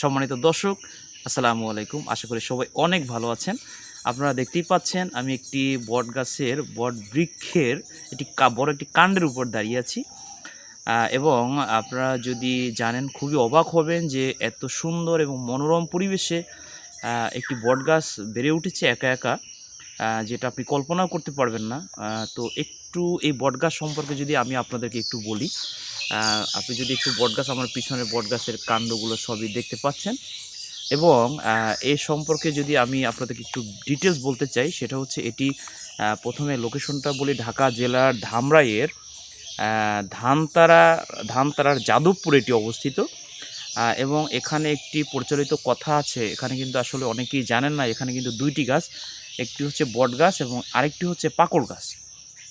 সম্মানিত দর্শক, আসসালামু আলাইকুম। আশা করি সবাই অনেক ভালো আছেন। আপনারা দেখতেই পাচ্ছেন, আমি একটি বট গাছের, বট বৃক্ষের একটি বড় একটি কাণ্ডের উপর দাঁড়িয়ে আছি। এবং আপনারা যদি জানেন, খুবই অবাক হবেন যে এত সুন্দর এবং মনোরম পরিবেশে একটি বট গাছ বেড়ে উঠেছে একা একা। যেটা আপনি কল্পনাও করতে পারবেন না। তো একটু এই বট গাছ সম্পর্কে যদি আমি আপনাদেরকে একটু বলি আপনি যদি একটু বটগাছ, আমার পিছনে বটগাছের কাণ্ডগুলো সবই দেখতে পাচ্ছেন এবং এ সম্পর্কে যদি আমি আপনাদেরকে একটু ডিটেলস বলতে চাই, সেটা হচ্ছে এটি প্রথমে লোকেশনটা বলি ঢাকা জেলার ধামরাইয়ের ধানতারা, ধানতারার যাদবপুর এটি অবস্থিত। এবং এখানে একটি প্রচলিত কথা আছে, এখানে কিন্তু আসলে অনেকেই জানেন না, এখানে কিন্তু দুইটি গাছ একটি হচ্ছে বট গাছ এবং আরেকটি হচ্ছে পাকড় গাছ।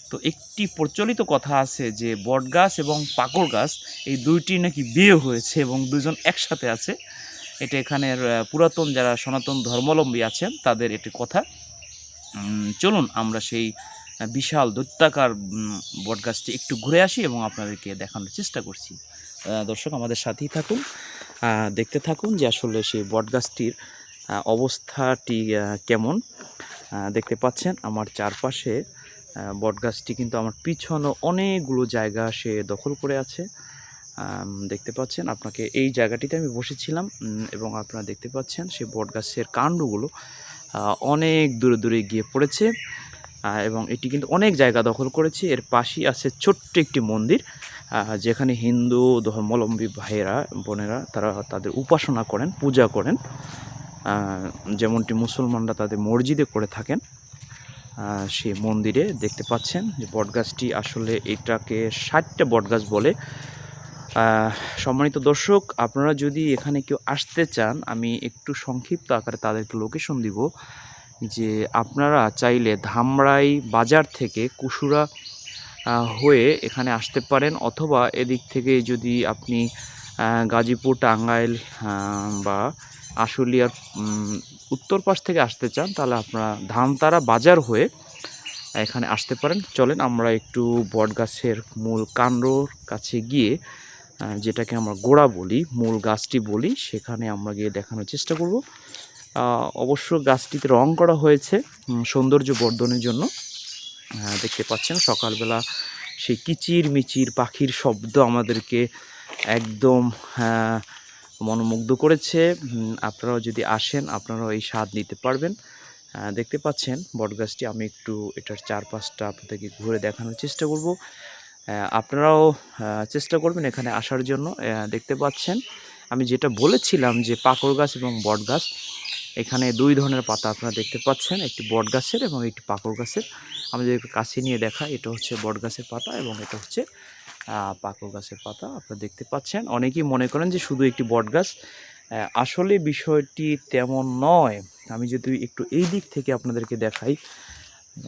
তো একটি প্রচলিত কথা আছে যে বট গাছ এবং পাকড় গাছ এই দুইটি নাকি বিয়ে হয়েছে এবং দুজন একসাথে আছে। এটা এখানের পুরাতন যারা সনাতন ধর্মাবলম্বী আছেন তাদের এটি কথা। চলুন আমরা সেই বিশাল দৈত্যাকার বটগাছটি একটু ঘুরে আসি এবং আপনাদেরকে দেখানোর চেষ্টা করছি। দর্শক আমাদের সাথেই থাকুন। দেখতে থাকুন যে আসলে সেই বটগাছটির অবস্থাটি কেমন। দেখতে পাচ্ছেন আমার চারপাশে বটগাছটি কিন্তু আমার পিছনে অনেকগুলো জায়গা সে দখল করে আছে। দেখতে পাচ্ছেন আপনাকে এই জায়গাটিতে আমি বসেছিলাম এবং আপনারা দেখতে পাচ্ছেন সেই বটগাছের কাণ্ডগুলো অনেক দূরে দূরে গিয়ে পড়েছে এবং এটি কিন্তু অনেক জায়গা দখল করেছে। এর পাশেই আছে ছোট্ট একটি মন্দির যেখানে হিন্দু ধর্মাবলম্বী ভাইয়েরা, বোনেরা, তারা তাদের উপাসনা করেন, পূজা করেন। যেমনটি মুসলমানরা তাদের মসজিদে করে থাকেন সেই মন্দিরে দেখতে পাচ্ছেন যে বটগাছটি আসলে এটাকে ষাটটা বটগাছ বলে। সম্মানিত দর্শক, আপনারা যদি এখানে কেউ আসতে চান, আমি একটু সংক্ষিপ্ত আকারে তাদেরকে লোকেশন দিব যে আপনারা চাইলে ধামরাই বাজার থেকে কুসুরা হয়ে এখানে আসতে পারেন, অথবা এদিক থেকে যদি আপনি গাজীপুর, টাঙ্গাইল বা আশুলিয়ার উত্তর পাশ থেকে আসতে চান তাহলে আপনারা ধানতারা বাজার হয়ে এখানে আসতে পারেন। চলেন আমরা একটু বটগাছের মূল কাণ্ডর কাছে গিয়ে যেটাকে আমরা গোড়া বলি মূল গাছটি বলি সেখানে আমরা গিয়ে দেখানোর চেষ্টা করব। অবশ্য গাছটিতে রং করা হয়েছে সৌন্দর্য বর্ধনের জন্য। আহ, দেখতে পাচ্ছেন সকালবেলা সেই কিচির মিচির পাখির শব্দ আমাদেরকে একদম আহ, মনোমুগ্ধ করেছে। আপনারাও যদি আসেন, আপনারাও এই স্বাদ নিতে পারবেন। দেখতে পাচ্ছেন বটগাছটি, আমি একটু এটার চারপাশটা আপনাদেরকে ঘুরে দেখানোর চেষ্টা করব। আপনারাও চেষ্টা করবেন এখানে আসার জন্য। দেখতে পাচ্ছেন, আমি যেটা বলেছিলাম যে পাকড় গাছ এবং বট গাছ, এখানে দুই ধরনের পাতা আপনারা দেখতে পাচ্ছেন, একটি বট গাছের এবং একটি পাকড় গাছের। আমি যদি কাছে নিয়ে দেখা এটা হচ্ছে বট গাছের পাতা এবং এটা হচ্ছে পাকড় গাছের পাতা আপনারা দেখতে পাচ্ছেন। অনেকেই মনে করেন যে শুধু একটি বট গাছ। আসলে বিষয়টি তেমন নয়। আমি যদি একটু এই দিক থেকে আপনাদেরকে দেখাই,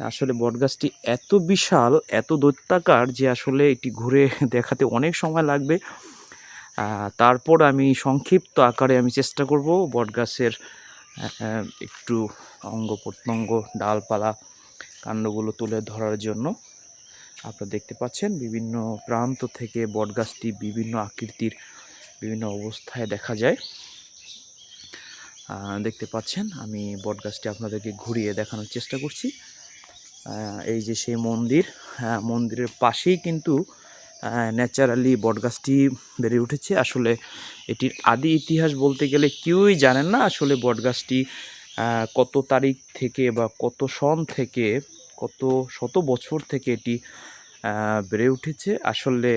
আসলে বটগাছটি এত বিশাল, এত দৈত্যাকার যে আসলে এটি ঘুরে দেখাতে অনেক সময় লাগবে। তারপর আমি সংক্ষিপ্ত আকারে আমি চেষ্টা করব বটগাছের একটু অঙ্গ প্রত্যঙ্গ, ডালপালা, কাণ্ডগুলো তুলে ধরার জন্য। আপনারা দেখতে পাচ্ছেন বিভিন্ন প্রান্ত থেকে বটগাছটি বিভিন্ন আকৃতির বিভিন্ন অবস্থায় দেখা যায়। দেখতে পাচ্ছেন আমি বটগাছটি আপনাদেরকে ঘুরিয়ে দেখানোর চেষ্টা করছি। এই যে সেই মন্দির হ্যাঁ, মন্দিরের পাশেই কিন্তু ন্যাচারালি বটগাছটি বেড়ে উঠেছে। আসলে এটির আদি ইতিহাস বলতে গেলে কেউই জানেন না আসলে বটগাছটি কত তারিখ থেকে বা কত সন থেকে কত শত বছর থেকে এটি বেড়ে উঠেছে। আসলে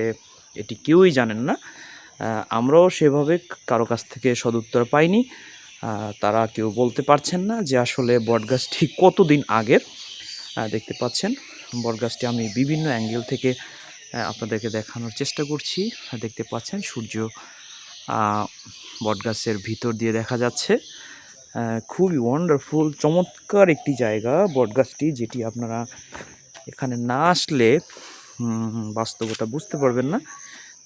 এটি কেউই জানেন না। আমরাও সেভাবে কারও কাছ থেকে সদুত্তর পাইনি। তারা কেউ বলতে পারছেন না যে আসলে বটগাছটি কতদিন আগের। দেখতে পাচ্ছেন, বটগাছটি আমি বিভিন্ন অ্যাঙ্গেল থেকে আপনাদেরকে দেখানোর চেষ্টা করছি। দেখতে পাচ্ছেন, সূর্য বটগাছের ভিতর দিয়ে দেখা যাচ্ছে। খুবই ওয়ান্ডারফুল চমৎকার একটি জায়গা বটগাছটি, যেটি আপনারা এখানে না আসলে বাস্তবতা বুঝতে পারবেন না।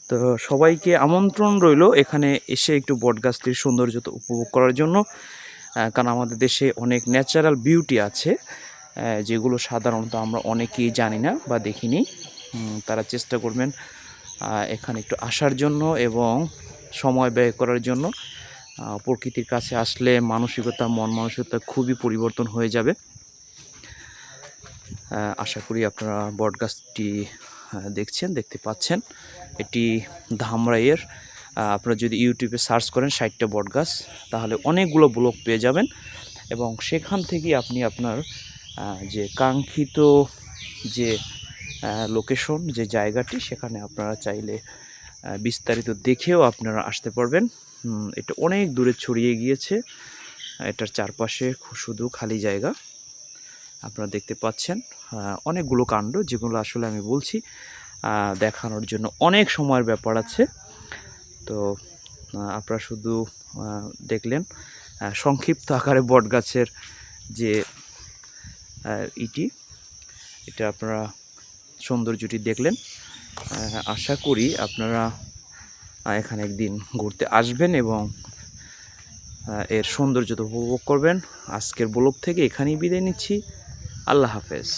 তো সবাইকে আমন্ত্রণ রইল এখানে এসে একটু বটগাছটির সৌন্দর্যতা উপভোগ করার জন্য। কারণ আমাদের দেশে অনেক ন্যাচারাল বিউটি আছে যেগুলো সাধারণত আমরা অনেকেই জানি না বা দেখিনি। তারা চেষ্টা করবেন এখানে একটু আসার জন্য এবং সময় ব্যয় করার জন্য। প্রকৃতির কাছে আসলে মানসিকতা, মন মানসিকতা খুবই পরিবর্তন হয়ে যাবে। আশা করি আপনারা বটগাছটি দেখছেন, দেখতে পাচ্ছেন। এটি ধামরাইয়ের আপনারা যদি ইউটিউবে সার্চ করেন ষাটটা বটগাছ তাহলে অনেকগুলো ব্লগ পেয়ে যাবেন। এবং সেখান থেকে আপনি আপনার যে কাঙ্ক্ষিত যে লোকেশন যে জায়গাটি, সেখানে আপনারা চাইলে বিস্তারিত দেখেও আপনারা আসতে পারবেন। এটা অনেক দূরে ছড়িয়ে গিয়েছে। এটার চারপাশে শুধু খালি জায়গা। আপনারা দেখতে পাচ্ছেন অনেকগুলো কাণ্ড যেগুলো আসলে আমি বলছি দেখানোর জন্য অনেক সময়ের ব্যাপার আছে। তো আপনারা শুধু দেখলেন সংক্ষিপ্ত আকারে বটগাছের যে ইটি, এটা আপনারা সৌন্দর্যটি দেখলেন। আশা করি আপনারা এখানে একদিন ঘুরতে আসবেন এবং এর সৌন্দর্যতা উপভোগ করবেন। আজকের ব্লগ থেকে এখানেই বিদায় নিচ্ছি। আল্লাহ হাফেজ।